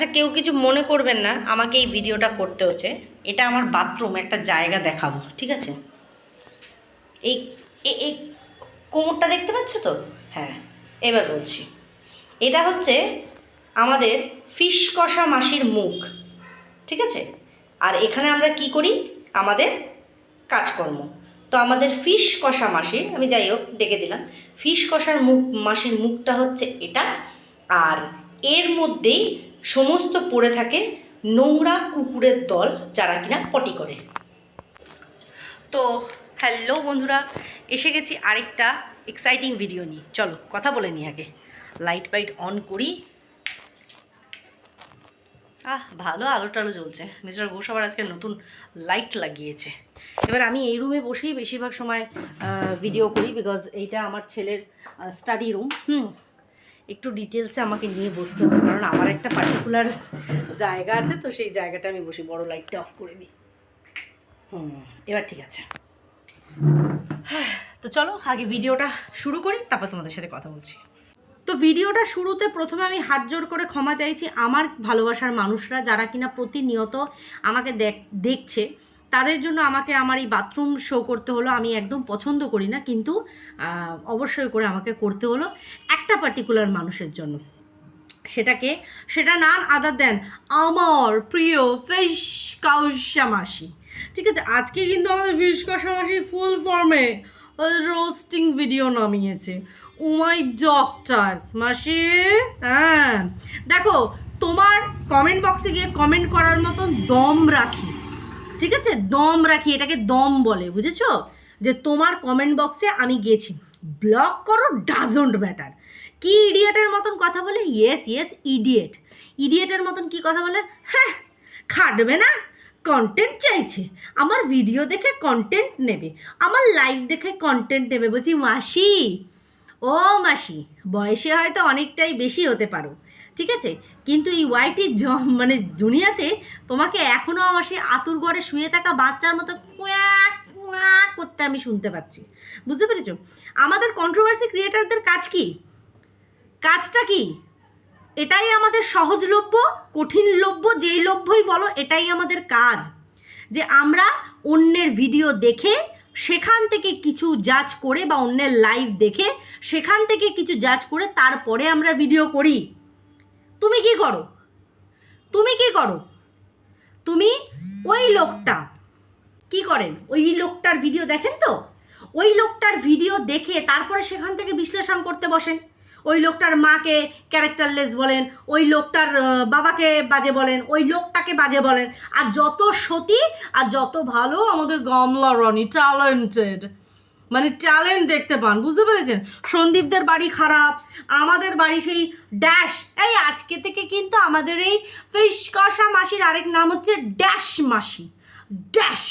আচ্ছা কেউ কিছু মনে করবেন না, আমাকে এই ভিডিওটা করতে হচ্ছে। এটা আমার বাথরুম, একটা জায়গা দেখাবো, ঠিক আছে? এই এই কোমরটা দেখতে পাচ্ছ তো? হ্যাঁ এবার বলছি। এটা হচ্ছে আমাদের ফিশ কষা মাসির মুখ, ঠিক আছে? আর এখানে আমরা কি করি? আমাদের কাজকর্ম। তো আমাদের ফিশ কষা মাসির আমি যাই হোক, ডেকে দিলাম। ফিশ কষার মুখ, মাসির মুখটা হচ্ছে এটা, আর এর মধ্যেই সমস্ত পড়ে থাকে নোংরা কুকুরের দল যারা কিনা পটি করে। তো হ্যালো বন্ধুরা, এসে গেছি আরেকটা এক্সাইটিং ভিডিও নিয়ে। চলো, কথা বলে নিই আগে। লাইট ফাইট অন করি। আহ, ভালো আলো টালো জ্বলছে। মিস্টার ঘোষ আবার আজকে নতুন লাইট লাগিয়েছে। এবার আমি এই রুমে বসেই বেশিরভাগ সময় ভিডিও করি বিকজ এইটা আমার ছেলের স্টাডি রুম হুম একটু ডিটেলসে আমাকে নিয়ে বসতে হচ্ছে, কারণ আমার একটা পার্টিকুলার জায়গা আছে, তো সেই জায়গাটা আমি বসি বড় লাইটটা অফ করে দিই। হুম, এবার ঠিক আছে। তো চলো, আগে ভিডিওটা শুরু করি, তারপর তোমাদের সাথে কথা বলছি। তো ভিডিওটা শুরুতে প্রথমে আমি হাত জোর করে ক্ষমা চাইছি আমার ভালোবাসার মানুষরা, যারা কিনা প্রতিনিয়ত আমাকে দেখ- দেখছে। তাদের জন্য আমাকে আমার এই বাথরুম শো করতে হলো, আমি একদম পছন্দ করি না, কিন্তু অবশ্যই করে আমাকে করতে হলো একটা পার্টিকুলার মানুষের জন্য। সেটাকে সেটা নান আদার দেন আমার প্রিয় ফিশ কাউসা মাসি। ঠিক আছে, আজকে কিন্তু আমাদের ফিশ কাউসা মাসি ফুল ফর্মে রোস্টিং ভিডিও নামিয়েছে। ও মাই ডক্টার্স মাসি হ্যাঁ। দেখো, তোমার কমেন্ট বক্সে গিয়ে কমেন্ট করার মতন দম রাখি। ঠিক আছে? দম রাখি, এটাকে দম বলে, বুঝেছ? যে তোমার কমেন্ট বক্সে আমি গেছি। ব্লক করো ডাজন্ট ম্যাটার কি ইডিয়েটের মতন কথা বলে? ইয়েস ইয়েস ইডিয়েট ইডিয়েটের মতন কি কথা বলে? হ্যাঁ খাটবে না। কন্টেন্ট চাইছে। আমার ভিডিও দেখে কন্টেন্ট নেবে। আমার লাইভ দেখে কন্টেন্ট নেবে। বলছি, মাসি, ও মাসি, বয়সে হয়তো অনেকটাই বেশি হতে পারো। ঠিক আছে? কিন্তু এই ওয়াইটি মানে দুনিয়াতে তোমাকে এখনও আমার সেই আতুর ঘরে শুয়ে থাকা বাচ্চার মতো করতে আমি শুনতে পাচ্ছি। বুঝতে পেরেছ? আমাদের কন্ট্রোভার্সি ক্রিয়েটারদের কাজ কি? কাজটা কি? এটাই আমাদের সহজলভ্য, কঠিন লভ্য, যেই লভ্যই বলো, এটাই আমাদের কাজ। যে আমরা অন্যের ভিডিও দেখে, সেখান থেকে কিছু জাজ করে বা অন্যের লাইভ দেখে, সেখান থেকে কিছু জাজ করে তারপরে আমরা ভিডিও করি। তুমি কি করো? তুমি কি করো? তুমি ওই লোকটা, কি করেন? ওই লোকটার ভিডিও দেখেন তো? ওই লোকটার ভিডিও দেখে তারপরে সেখান থেকে বিশ্লেষণ করতে বসেন। ওই লোকটার মাকে ক্যারেক্টারলেস বলেন, ওই লোকটার বাবাকে বাজে বলেন, ওই লোকটাকে বাজে বলেন। আর যত সতী আর যত ভালো আমাদের গামলা রনি ট্যালেন্টেড মানে ট্যালেন্ট দেখতে পান বুঝতে পেরেছেন সন্দীপদের বাড়ি খারাপ আমাদের বাড়ি সেই ড্যাশ এই আজকে থেকে কিন্তু আমাদের এই ফিশ কষা মাসির আরেক নাম হচ্ছে ড্যাশ মাসি ড্যাশ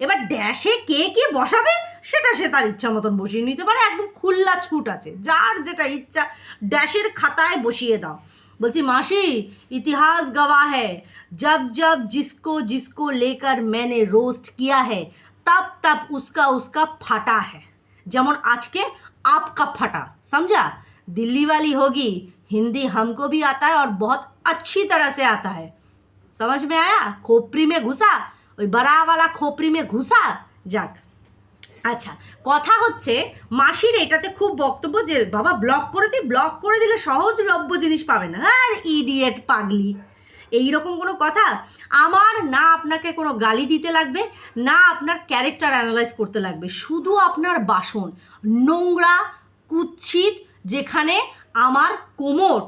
এবার ড্যাশে কে কে বসাবে সেটা সে তার ইচ্ছা মতন বসিয়ে নিতে পারে একদম খুল্লা ছুট আছে যার যেটা ইচ্ছা ড্যাশের খাতায় বসিয়ে দাও বলছি মাসি ইতিহাস गवाह है जब जब जिसको जिसको लेकर मैंने रोस्ट किया है तब तब उसका उसका फटा है যেমন আজকে आपका फटा समझा दिल्ली वाली होगी हिंदी हमको भी आता है और बहुत अच्छी तरह से आता है समझ में आया खोपड़ी में घुसा ওই বাড়াওয়ালা খোপড়ি মে ঘুষা যাক আচ্ছা কথা হচ্ছে মাসির এটাতে খুব বক্তব্য যে বাবা ব্লক করে দিই ব্লক করে দিলে সহজলভ্য জিনিস পাবে না আর ইডিয়েট পাগলি এই রকম কোনো কথা? আমার না আপনাকে কোনো গালি দিতে লাগবে, না আপনার ক্যারেক্টার অ্যানালাইজ করতে লাগবে। শুধু আপনার বাসন, নোংরা, কুৎসিত, যেখানে আমার কোমর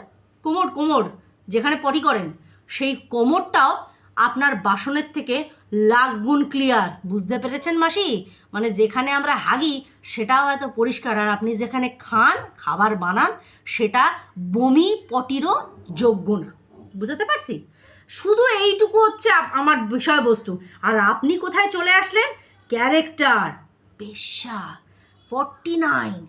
কোমর কোমর, যেখানে পটি করেন, সেই কোমরটাও আপনার বাসনের থেকে লাখ গুণ ক্লিয়ার বুঝতে পেরেছেন মাসি? মানে যেখানে আমরা হাগি, সেটাও এত পরিষ্কার। আর আপনি যেখানে খান, খাবার বানান, সেটা বমি পটিরও যোগ্য না। বুঝতে পারছি? শুধু এইটুকু হচ্ছে আমার বিষয়বস্তু। আর আপনি কোথায় চলে আসলেন? ক্যারেক্টার পেশা ফর্টি নাইন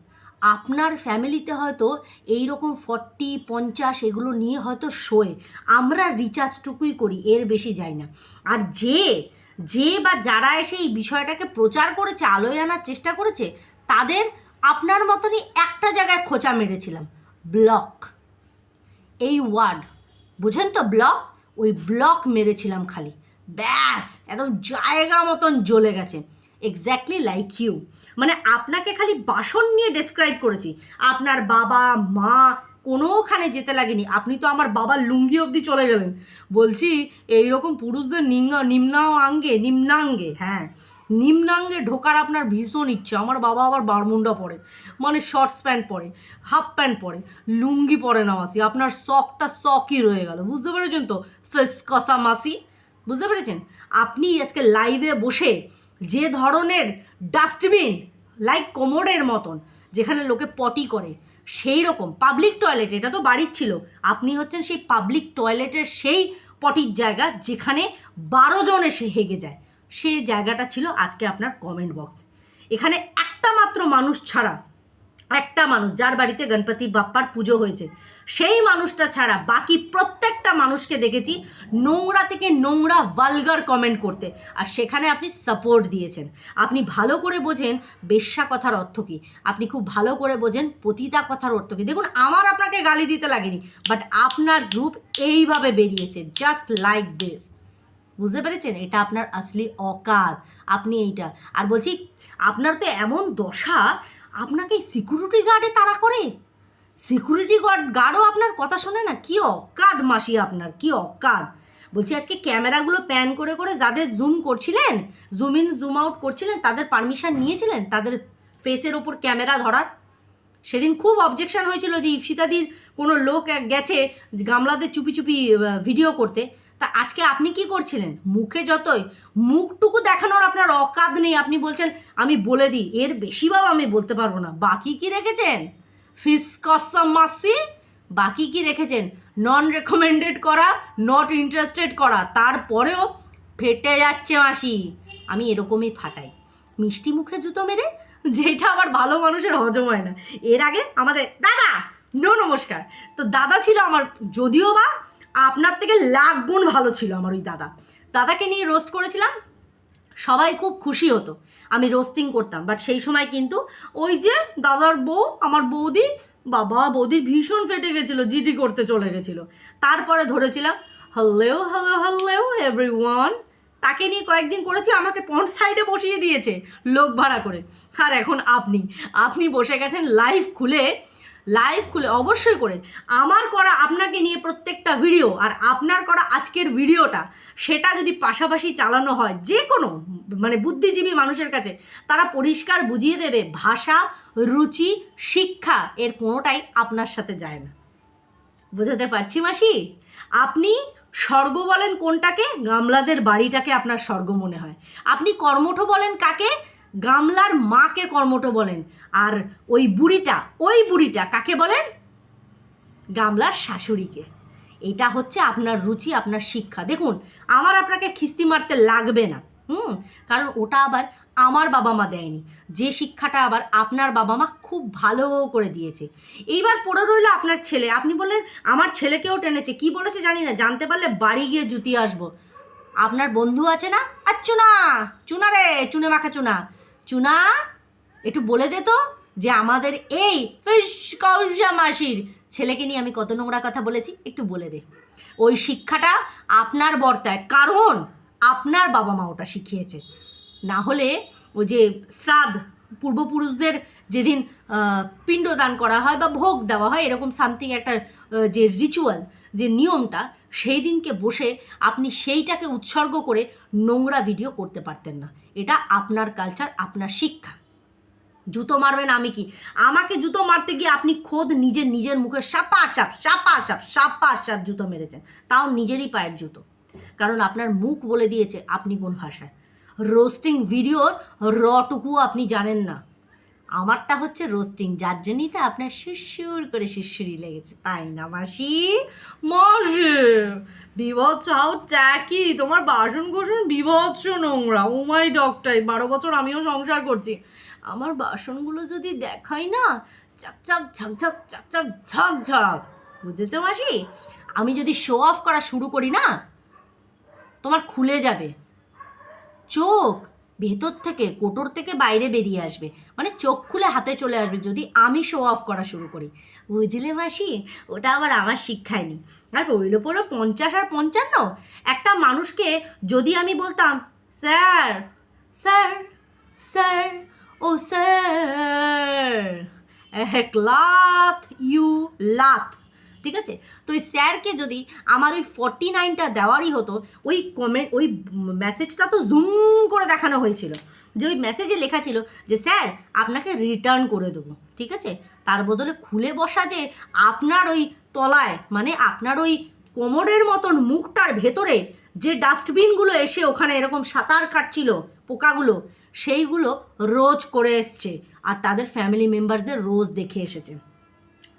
আপনার ফ্যামিলিতে হয়তো এই রকম ফর্টি পঞ্চাশ এগুলো নিয়ে হয়তো শোয়ে। আমরা রিচার্জটুকুই করি, এর বেশি যাই না। আর যে যে বা যারা এসে এই বিষয়টাকে প্রচার করেছে, আলোয় আনার চেষ্টা করেছে, তাদের আপনার মতনই একটা জায়গায় খোঁচা মেরেছিলাম। ব্লক এই ওয়ার্ড বুঝেন তো ব্লক ওই ব্লক মেরেছিলাম খালি। ব্যাস, একদম জায়গা মতন জ্বলে গেছে। এক্স্যাক্টলি লাইক ইউ মানে আপনাকে খালি বাসন নিয়ে ডেসক্রাইব করেছি। আপনার বাবা, মা, কোনোখানে যেতে লাগেনি। আপনি তো আমার বাবার লুঙ্গি অবধি চলে গেলেন। বলছি, এইরকম পুরুষদের নিম্ন নিম্নাঙ্গে নিম্নাঙ্গে হ্যাঁ। নিম্নাঙ্গে ঢোকার আপনার ভীষণ ইচ্ছা। আমার বাবা আবার বারমুন্ডা পরে মানে শর্টস প্যান্ট পরে হাফ প্যান্ট পরে, লুঙ্গি পরে না মাসি। আপনার শখটা শখই রয়ে গেল, বুঝতে পেরেছেন তো? ফেস কষা মাসি, বুঝতে পেরেছেন? আপনি আজকে লাইভে বসে যে ধরনের ডাস্টবিন লাইক কোমরের মতন, যেখানে লোকে পটি করে, সেই রকম পাবলিক টয়লেট এটা তো বাড়ির ছিল। আপনি হচ্ছেন সেই পাবলিক টয়লেটের সেই পটির জায়গা, যেখানে বারো জন এসে হেগে যায়। সেই জায়গাটা ছিল আজকে আপনার কমেন্ট বক্স এখানে একটা মাত্র মানুষ ছাড়া, একটা মানুষ, যার বাড়িতে গণপতি বাপ্পার পুজো হয়েছে, সেই মানুষটা ছাড়া বাকি প্রত্যেকটা মানুষকে দেখেছি নোংরা থেকে নোংরা ভালগার কমেন্ট করতে। আর সেখানে আপনি সাপোর্ট দিয়েছেন। আপনি ভালো করে বোঝেন বেশ্যা কথার অর্থ কী। আপনি খুব ভালো করে বোঝেন পতিতা কথার অর্থ কী। দেখুন, আমার আপনাকে গালি দিতে লাগেনি বাট আপনার রূপ এইভাবে বেরিয়েছে। জাস্ট লাইক দিস বুঝতে পেরেছেন? এটা আপনার আসলি অকাত আপনি এইটা। আর বলছি, আপনার তো এমন দশা, আপনাকে সিকিউরিটি গার্ডে তাড়া করে। সিকিউরিটি গার্ড গার্ডও আপনার কথা শোনে না? কি অকাদ মাসি আপনার, কি অকাদ বলছি, আজকে ক্যামেরাগুলো প্যান করে করে যাদের জুম করছিলেন জুম ইন জুম আউট করছিলেন, তাদের পারমিশন নিয়েছিলেন তাদের ফেসের ওপর ক্যামেরা ধরার? সেদিন খুব অবজেকশন হয়েছিল যে ইপসিতাদির কোনো লোক গেছে গামলাদের চুপি চুপি ভিডিও করতে। তা আজকে আপনি কি করছিলেন? মুখে যতই, মুখটুকু দেখানোর আপনার অকাদ নেই। আপনি বলছেন, আমি বলে দিই, এর বেশি বাবা আমি বলতে পারব না। বাকি কি রেখেছেন? ফিসকসম মাসি, বাকি কি রেখেছেন? নন রেকমেন্ডেড করা নট ইন্টারেস্টেড করা। তারপরেও ফেটে যাচ্ছে মাসি। আমি এরকমই ফাটাই। মিষ্টি মুখে জুতো মেরে যেটা আবার ভালো মানুষের হজম হয় না। এর আগে আমাদের, দাদা! নো, নমস্কার। তো দাদা ছিল আমার, যদিও বা আপনার থেকে লাখ গুণ ভালো ছিল আমার ওই দাদা। দাদাকে নিয়ে রোস্ট করেছিলাম, সবাই খুব খুশি হতো। আমি রোস্টিং করতাম বাট সেই সময় কিন্তু ওই যে দাদার বউ, আমার বৌদি, বাবা বৌদির ভীষণ ফেটে গেছিল জিটি করতে চলে গেছিল। তারপরে ধরেছিলাম hello hello hello everyone তাকে নিয়ে কয়েকদিন করেছি, আমাকে পন্ট সাইডে বসিয়ে দিয়েছে, লোক ভাড়া করে। আর এখন আপনি আপনি বসে গেছেন লাইভ খুলে লাইভ খুলে অবশ্যই করে। আমার করা আপনাকে নিয়ে প্রত্যেকটা ভিডিও আর আপনার করা আজকের ভিডিওটা সেটা যদি পাশাপাশি চালানো হয়, যে কোনো মানে বুদ্ধিজীবী মানুষের কাছে, তারা পরিষ্কার বুঝিয়ে দেবে ভাষা, রুচি, শিক্ষা, এর কোনোটাই আপনার সাথে যায় না। বোঝাতে পারছি মাসি? আপনি স্বর্গ বলেন কোনটাকে? গামলাদের বাড়িটাকে আপনার স্বর্গ মনে হয়। আপনি কর্মঠ বলেন কাকে? গামলার মাকে কর্মঠ বলেন। আর ওই বুড়িটা ওই বুড়িটা কাকে বলেন? গামলার শাশুড়িকে। এটা হচ্ছে আপনার রুচি, আপনার শিক্ষা। দেখুন, আমার আপনাকে খিস্তি মারতে লাগবে না, হুম? কারণ ওটা আবার আমার বাবা মা দেয়নি। যে শিক্ষাটা আবার আপনার বাবা মা খুব ভালো করে দিয়েছে। এইবার পড়ে রইল আপনার ছেলে। আপনি বললেন, আমার ছেলেকেও টেনেছে। কি বলেছে জানি না, জানতে পারলে বাড়ি গিয়ে জুতি আসব। আপনার বন্ধু আছে না? আর চুনা চুনা রে! চুনে মাখা চুনা। চুনা একটু বলে দে তো যে আমাদের এই ফিস কৌশা মাসির ছেলেকে নিয়ে আমি কত নোংরা কথা বলেছি, একটু বলে দে। ওই শিক্ষাটা আপনার বর্তায়, কারণ আপনার বাবা মা ওটা শিখিয়েছে। না হলে ওই যে শ্রাদ্ধ, পূর্বপুরুষদের যেদিন পিণ্ডদান করা হয় বা ভোগ দেওয়া হয়, এরকম সামথিং একটা যে রিচুয়াল যে নিয়মটা, সেই দিনকে বসে আপনি সেইটাকে উৎসর্গ করে নোংরা ভিডিও করতে পারতেন না। এটা আপনার কালচার আপনার শিক্ষা। জুতো মারবেন আমি কি? আমাকে জুতো মারতে গিয়ে আপনি খোদ নিজের নিজের মুখে সাপা সাপ সাপা সাপ সাপা সাপ জুতো মেরেছেন। তাও নিজেরই পায়ের জুতো। কারণ আপনার মুখ বলে দিয়েছে আপনি কোন ভাষায়। রোস্টিং ভিডিওর রটুকু আপনি জানেন না। আমারটা হচ্ছে রোস্টিং, যার জন্যই তো আপনার শিরশির করে শিরশিরি লেগেছে। তাই না, মাসি? মাসি, বিভৎস হাউ ট্যাকি তোমার বাসন কোসন বিভৎস নোংরা। ও মাই ডকটাই বারো বছর আমিও সংসার করছি। আমার বাসনগুলো যদি দেখাই না চাক চাক ঝাক ঝাক বুঝেছ মাসি? আমি যদি শো অফ করা শুরু করি না, তোমার খুলে যাবে। চোখ ভেতর থেকে, কোটর থেকে বাইরে বেরিয়ে আসবে। মানে চোখ খুলে হাতে চলে আসবে যদি আমি শো অফ করা শুরু করি। বুঝলে মাসি? ওটা আবার আমার শিক্ষায় নি আর বইলো পড়ল পঞ্চাশ আর পঞ্চান্ন? একটা মানুষকে যদি আমি বলতাম, স্যার স্যার স্যার ও স্যার, এক লাত ইউ লাত, ঠিক আছে? তো ওই স্যারকে যদি আমার ওই ফর্টি নাইনটা দেওয়ারই হতো, ওই কমেন্ট ওই মেসেজটা তো জুম করে দেখানো হয়েছিল। যে ওই মেসেজে লেখা ছিল যে, স্যার, আপনাকে রিটার্ন করে দেবো, ঠিক আছে? তার বদলে খুলে বসা যে আপনার ওই তলায় মানে আপনার ওই কোমরের মতন মুখটার ভেতরে যে ডাস্টবিনগুলো এসে ওখানে এরকম সাঁতার কাটছিল পোকাগুলো সেইগুলো রোজ করে এসছে আর তাদের ফ্যামিলি মেম্বারসদের রোজ দেখে এসেছে।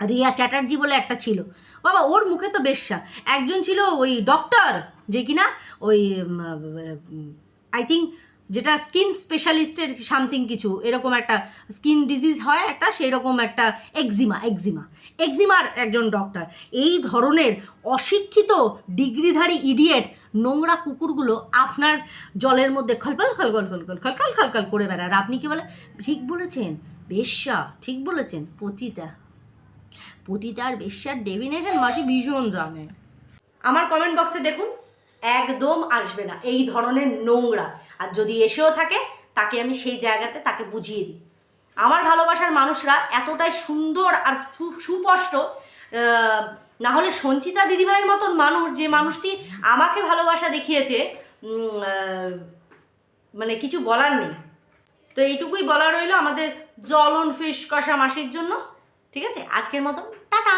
রিয়া চ্যাটার্জি বলে একটা ছিল। বাবা, ওর মুখে তো বেশ্যা। একজন ছিল ওই ডক্টর যে কিনা ওই আই থিঙ্ক যেটা স্কিন স্পেশালিস্টের সামথিং কিছু, এরকম একটা স্কিন ডিজিজ হয় একটা সেই রকম একটা এক্সিমা এক্সিমা এক্সিমার একজন ডক্টর এই ধরনের অশিক্ষিত ডিগ্রিধারী ইডিয়েট নোংরা কুকুরগুলো আপনার জলের মধ্যে খলপল খলকল খলকল খলকাল খলকাল করে বেড়ায়। আর আপনি কি বলে, ঠিক বলেছেন, বেশ্যা, ঠিক বলেছেন, পতিতা। পতিতা আর বেশ্যার ডেফিনেশন মাসি ভীষণ জানে। আমার কমেন্ট বক্সে দেখুন, একদম আসবে না এই ধরনের নোংরা। আর যদি এসেও থাকে, তাকে আমি সেই জায়গাতে তাকে বুঝিয়ে দিই। আমার ভালোবাসার মানুষরা এতটাই সুন্দর আর সুস্পষ্ট না হলে সঞ্চিতা দিদিভাইয়ের মতন মানুষ, যে মানুষটি আমাকে ভালোবাসা দেখিয়েছে মানে কিছু বলার নেই। তো এইটুকুই বলা রইল আমাদের জলন ফিশ কষা মাসির জন্য। ঠিক আছে? আজকের মতন, টাটা!